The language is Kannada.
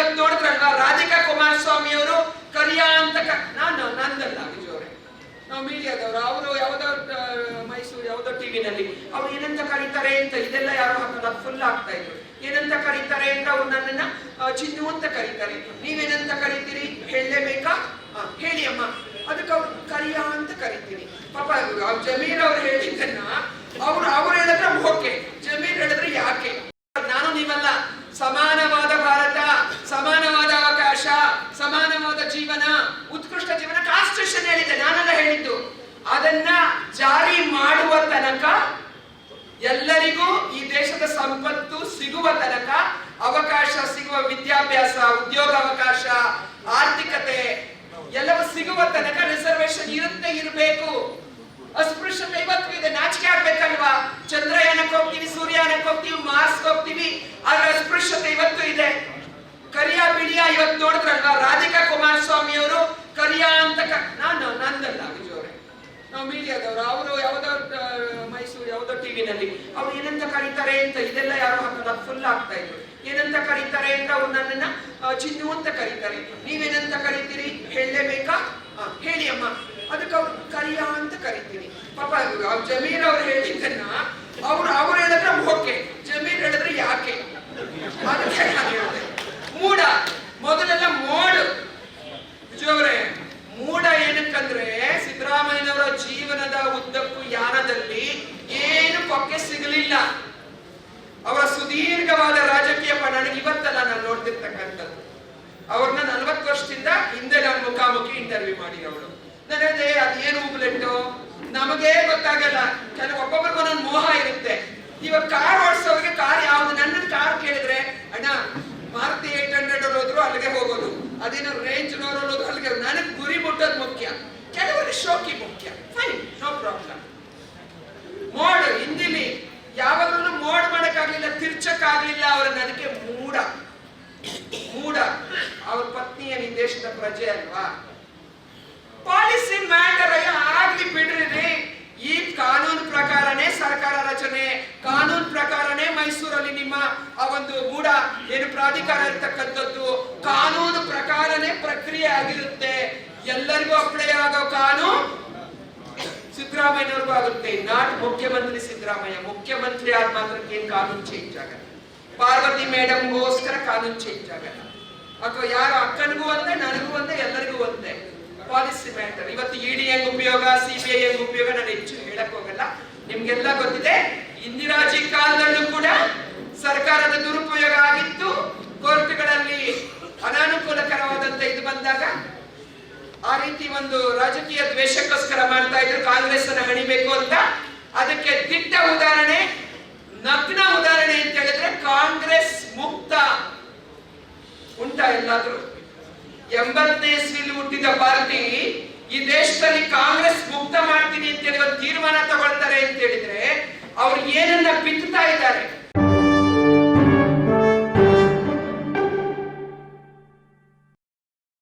ಇವತ್ತು ನೋಡಿದ್ರಲ್ವಾ? ರಾಧಿಕಾ ಕುಮಾರಸ್ವಾಮಿ ಅವರು ಕರಿಯ ಅಂತ ನಾನು ನಂದಲ್ಲ ಬಿಜೋರೆ ನಾವು ಮೀಡಿಯಾದವರು. ಅವರು ಯಾವ್ದೋ ಮೈಸೂರು ಯಾವ್ದೋ ಟಿವಿನಲ್ಲಿ ಅವ್ರು ಏನಂತ ಕರೀತಾರೆ ಅಂತ ಇದೆಲ್ಲ ಯಾರು ಹಾಕಲ್ಲ ಫುಲ್ ಆಗ್ತಾ ಇದ್ರು. ಏನಂತ ಕರೀತಾರೆ ಅಂತ ಅವ್ರು ನನ್ನನ್ನ ಚಿನ್ನು ಅಂತ ಕರೀತಾರೆ. ನೀವೇನಂತ ಕರೀತೀರಿ? ಹೇಳಲೇಬೇಕಾ ಹೇಳಿ ಅಮ್ಮ. ಅದಕ್ಕೆ ಅವ್ರು ಕರಿಯಾ ಅಂತ ಕರಿತೀನಿ. ಪಾಪ ಜಮೀರ್ ಅವ್ರು ಹೇಳಿದ್ದನ್ನ, ಅವ್ರು ಅವ್ರು ಹೇಳಿದ್ರೆ ಓಕೆ ಜಮೀರ್ ಹೇಳಿದ್ರೆ ಯಾಕೆ ನಾನು ನೀವಲ್ಲ ಸಮಾನವಾದ ಭಾರತ ಸಮಾನವಾದ ಅವಕಾಶ ಸಮಾನವಾದ ಜೀವನ, ಉತ್ಕೃಷ್ಟ ಜೀವನ, ಕಾನ್ಸ್ಟಿಟ್ಯೂಷನ್ ಹೇಳಿದೆ ನಾನೆಲ್ಲ ಹೇಳಿದ್ದು. ಅದನ್ನ ಜಾರಿ ಮಾಡುವ ತನಕ ಎಲ್ಲರಿಗೂ ಈ ದೇಶದ ಸಂಪತ್ತು ಸಿಗುವ ತನಕ ಅವಕಾಶ ಸಿಗುವ ವಿದ್ಯಾಭ್ಯಾಸ, ಉದ್ಯೋಗ ಅವಕಾಶ, ಆರ್ಥಿಕತೆ ಎಲ್ಲವೂ ಸಿಗುವ ತನಕ ರಿಸರ್ವೇಶನ್ ಇರುತ್ತೆ, ಇರಬೇಕು. ಅಸ್ಪೃಶ್ಯತೆ ಇವತ್ತು ಇದೆ, ನಾಚಿಕೆ ಆಗ್ಬೇಕಲ್ವಾ? ಚಂದ್ರಯಾನಕ್ಕೆ ಹೋಗ್ತೀವಿ ಸೂರ್ಯಾನಕ್ಕೆ ಹೋಗ್ತೀವಿ ಮಾರ್ಸ್ಗೆ ಹೋಗ್ತೀವಿ. ಆದ್ರೆ ಅಸ್ಪೃಶ್ಯತೆ ಇವತ್ತು ಇದೆ ಕರಿಯ ಬಿಳಿಯ ಇವತ್ತು ನೋಡಿದ್ರಲ್ವಾ ರಾಧಿಕಾ ಕುಮಾರಸ್ವಾಮಿ ಅವರು ಕರಿಯ ಅಂತ ಕ- ನಾನು, ನಂದಲ್ಲ ವಿಜಯವ್ರೆ ನಾವು ಮೀಡಿಯಾದವರು, ಅವರು ಯಾವುದೋ ಮೈಸೂರು ಯಾವ್ದೋ ಟಿವಿನಲ್ಲಿ ಅವ್ರು ಏನಂತ ಕರೀತಾರೆ ಅಂತ ಇದೆಲ್ಲ ಯಾರು ಹಾಕಲ್ಲ ಫುಲ್ ಆಗ್ತಾ ಇದ್ರು ಏನಂತ ಕರೀತಾರೆ ಅಂತ ಅವ್ರು ನನ್ನನ್ನ ಚಿನ್ನು ಅಂತ ಕರೀತಾರೆ. ನೀವೇನಂತ ಕರಿತೀರಿ? ಹೇಳಲೇಬೇಕಾ ಹೇಳಿ ಅಮ್ಮ. ಅದಕ್ಕೆ ಅವ್ರು ಕರಿಯ ಅಂತ ಕರಿತೀನಿ. ಪಾಪ, ಜಮೀರ್ ಅವ್ರು ಹೇಳಿದ್ದನ್ನ, ಅವ್ರು ಅವ್ರು ಹೇಳಿದ್ರೆ ಓಕೆ ಜಮೀರ್ ಹೇಳಿದ್ರೆ ಯಾಕೆ ಅದಕ್ಕೆ ನಾನು ಹೇಳ್ದೆ. ಮೂಡ ಮೊದಲೆಲ್ಲ ಮೋಡು ವಿಜಯವ್ರೆ ಮೂಡ ಏನಕ್ಕಂದ್ರೆ ಸಿದ್ದರಾಮಯ್ಯನವರ ಜೀವನದ ಉದ್ದಕ್ಕೂ ಯಾನದಲ್ಲಿ ಏನು ಪಕ್ಕೆ ಸಿಗಲಿಲ್ಲ ಅವರ ಸುದೀರ್ಘವಾದ ರಾಜಕೀಯ ಪ ನನಗೆ ಇವತ್ತಲ್ಲ ನಾನು ನೋಡ್ತಿರ್ತಕ್ಕಂಥದ್ದು ಅವ್ರನ್ನ ನಲ್ವತ್ತು ವರ್ಷದಿಂದ ಹಿಂದೆ ನಾನು ಮುಖಾಮುಖಿ ಇಂಟರ್ವ್ಯೂ ಮಾಡಿ ಅವಳು. ನನಗೆ ಅದೇನು ಉಬ್ಲೆಟ್ಟು ನಮಗೆ ಗೊತ್ತಾಗಲ್ಲ. ಕೆಲವು ಒಬ್ಬೊಬ್ಬರಿಗೂ ಒಂದೊಂದು ಮೋಹ ಇರುತ್ತೆ. ಇವಾಗ ಕಾರ್ ಓಡಿಸೋರಿಗೆ ಕಾರ್ ಯಾವ್ದು? ನನ್ನ ಕಾರ್ ಕೇಳಿದ್ರೆ, ಅಣ್ಣ ಮಾರುತಿ ಏಟ್ ಹಂಡ್ರೆಡ್ ಹೋದ್ರು ಅಲ್ಲಿಗೆ ಹೋಗೋದು. ಅದೇನೋ ರೇಂಜ್ ಹೋದ್ರು ಅಲ್ಲಿಗೆ ನನಗೆ ಗುರಿ ಮುಟ್ಟೋದು ಮುಖ್ಯ. ಕೆಲವರಿಗೆ ಶೋಕಿ ಮುಖ್ಯ. ಫೈನ್ ನೋ ಪ್ರಾಬ್ಲಮ್ ಮೋಡ್, ಹಿಂದಿಲಿ ಯಾವಾಗಲೂ ಮೋಡ್ ಮಾಡಕ್ಕಾಗ್ಲಿಲ್ಲ, ತಿರ್ಚಕ್ಕಾಗ್ಲಿಲ್ಲ, ಅವ್ರ ನನಗೆ ಮೂಡ ಮೂಡ ಅವ್ರ ಪತ್ನಿ ಏನ್ ಈ ದೇಶದ ಪ್ರಜೆ ಅಲ್ವಾ? ಪಾಲಿಸಿ ಮ್ಯಾಟರ್ ಆಗ್ಲಿ ಬಿಡ್ರಿ ಈ ಕಾನೂನು ಪ್ರಕಾರನೇ ಸರ್ಕಾರ ರಚನೆ, ಕಾನೂನು ಪ್ರಕಾರನೇ ಮೈಸೂರಲ್ಲಿ ನಿಮ್ಮ ಆ ಒಂದು ಮೂಡ ಏನು ಪ್ರಾಧಿಕಾರ ಇರ್ತಕ್ಕಂಥದ್ದು, ಕಾನೂನು ಪ್ರಕಾರನೇ ಪ್ರಕ್ರಿಯೆ ಆಗಿರುತ್ತೆ. ಎಲ್ಲರಿಗೂ ಅಪ್ಲೈ ಆಗೋ ಕಾನೂನು ಸಿದ್ದರಾಮಯ್ಯನವ್ರಿಗೂ ಆಗುತ್ತೆ. ನಾಟ್ ಮುಖ್ಯಮಂತ್ರಿ ಸಿದ್ದರಾಮಯ್ಯ. ಮುಖ್ಯಮಂತ್ರಿ ಆದ ಮಾತ್ರಕ್ಕೆ ಏನ್ ಕಾನೂನು ಚೇಂಜ್ ಆಗಲ್ಲ. ಪಾರ್ವತಿ ಮೇಡಮ್ಗೋಸ್ಕರ ಕಾನೂನು ಚೇಂಜ್ ಆಗಲ್ಲ. ಅಥವಾ ಒಂದೇ, ನನಗೂ ಒಂದೇ, ಎಲ್ಲರಿಗೂ ಒಂದೇ. ಪಾಲಿಸಿ ಮ್ಯಾಟರ್ ಇವತ್ತು ಇಡಿ ಹೆಂಗ್ ಉಪಯೋಗ ಸಿಬಿಐ ಹೆಂಗ್ ಉಪಯೋಗ, ನಾನು ಹೆಚ್ಚು ಹೇಳಕ್ ಹೋಗಲ್ಲ. ನಿಮ್ಗೆಲ್ಲ ಗೊತ್ತಿದೆ ಇಂದಿರಾಜಿ ಕಾಲದಲ್ಲೂ ಕೂಡ ಸರ್ಕಾರದ ದುರುಪಯೋಗ ಆಗಿತ್ತು. ಕೋರ್ಟ್ಗಳಲ್ಲಿ ಅನಾನುಕೂಲಕರವಾದಂತ ಇದು ಬಂದಾಗ ಆ ರೀತಿ ಒಂದು ರಾಜಕೀಯ ದ್ವೇಷಕ್ಕೋಸ್ಕರ ಮಾಡ್ತಾ ಇದ್ರು. ಕಾಂಗ್ರೆಸ್ ಅನ್ನ ಹಣಿಬೇಕು ಅಂತ. ಅದಕ್ಕೆ ದಿಟ್ಟ ಉದಾಹರಣೆ, ನಗ್ನ ಉದಾಹರಣೆ ಅಂತ ಹೇಳಿದ್ರೆ ಕಾಂಗ್ರೆಸ್ ಮುಕ್ತ ಉಂಟಾ ಎಲ್ಲಾದ್ರೂ. ಎಂಬತ್ತು ಇಸ್ವಿಲಿ ಹುಟ್ಟಿದ ಪಾರ್ಟಿ ಈ ದೇಶದಲ್ಲಿ ಕಾಂಗ್ರೆಸ್ ಮುಕ್ತ ಮಾಡ್ತೀನಿ ಅಂತ ಹೇಳುವ ತೀರ್ಮಾನ ತಗೊಳ್ತಾರೆ ಅಂತ ಹೇಳಿದ್ರೆ, ಅವ್ರು ಏನನ್ನ ಬಿತ್ತಾ